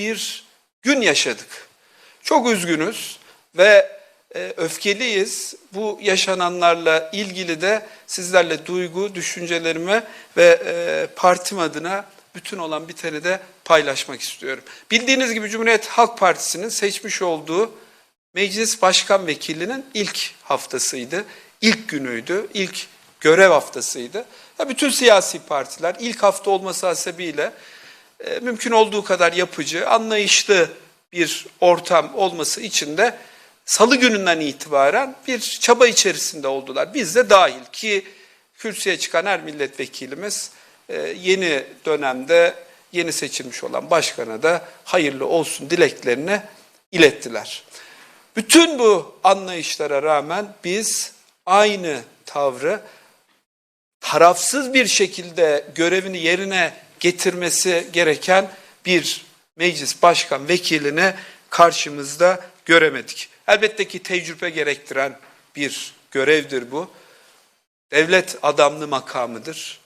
bir gün yaşadık. Çok üzgünüz ve e, öfkeliyiz. Bu yaşananlarla ilgili de sizlerle duygu, düşüncelerimi ve e, partim adına bütün olan biteni de paylaşmak istiyorum. Bildiğiniz gibi Cumhuriyet Halk Partisi'nin seçmiş olduğu Meclis Başkan Vekilinin ilk haftasıydı, ilk günüydü, ilk görev haftasıydı. Ya bütün siyasi partiler ilk hafta olması hasebiyle e, mümkün olduğu kadar yapıcı, anlayışlı bir ortam olması için de salı gününden itibaren bir çaba içerisinde oldular. Biz de dahil ki kürsüye çıkan her milletvekilimiz e, yeni dönemde yeni seçilmiş olan başkana da hayırlı olsun dileklerini ilettiler. Bütün bu anlayışlara rağmen biz aynı tavrı tarafsız bir şekilde görevini yerine getirmesi gereken bir meclis başkan vekilini karşımızda göremedik. Elbette ki tecrübe gerektiren bir görevdir bu. Devlet adamlı makamıdır.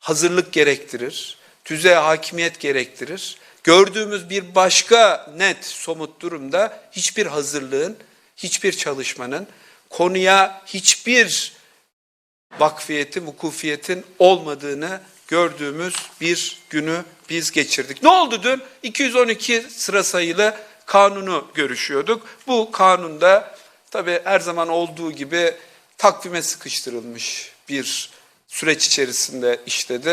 Hazırlık gerektirir. Tüze hakimiyet gerektirir. Gördüğümüz bir başka net somut durumda hiçbir hazırlığın, hiçbir çalışmanın, konuya hiçbir vakfiyetin, vukufiyetin olmadığını gördüğümüz bir günü biz geçirdik. Ne oldu dün? 212 sıra sayılı kanunu görüşüyorduk. Bu kanunda tabii her zaman olduğu gibi takvime sıkıştırılmış bir süreç içerisinde işledi.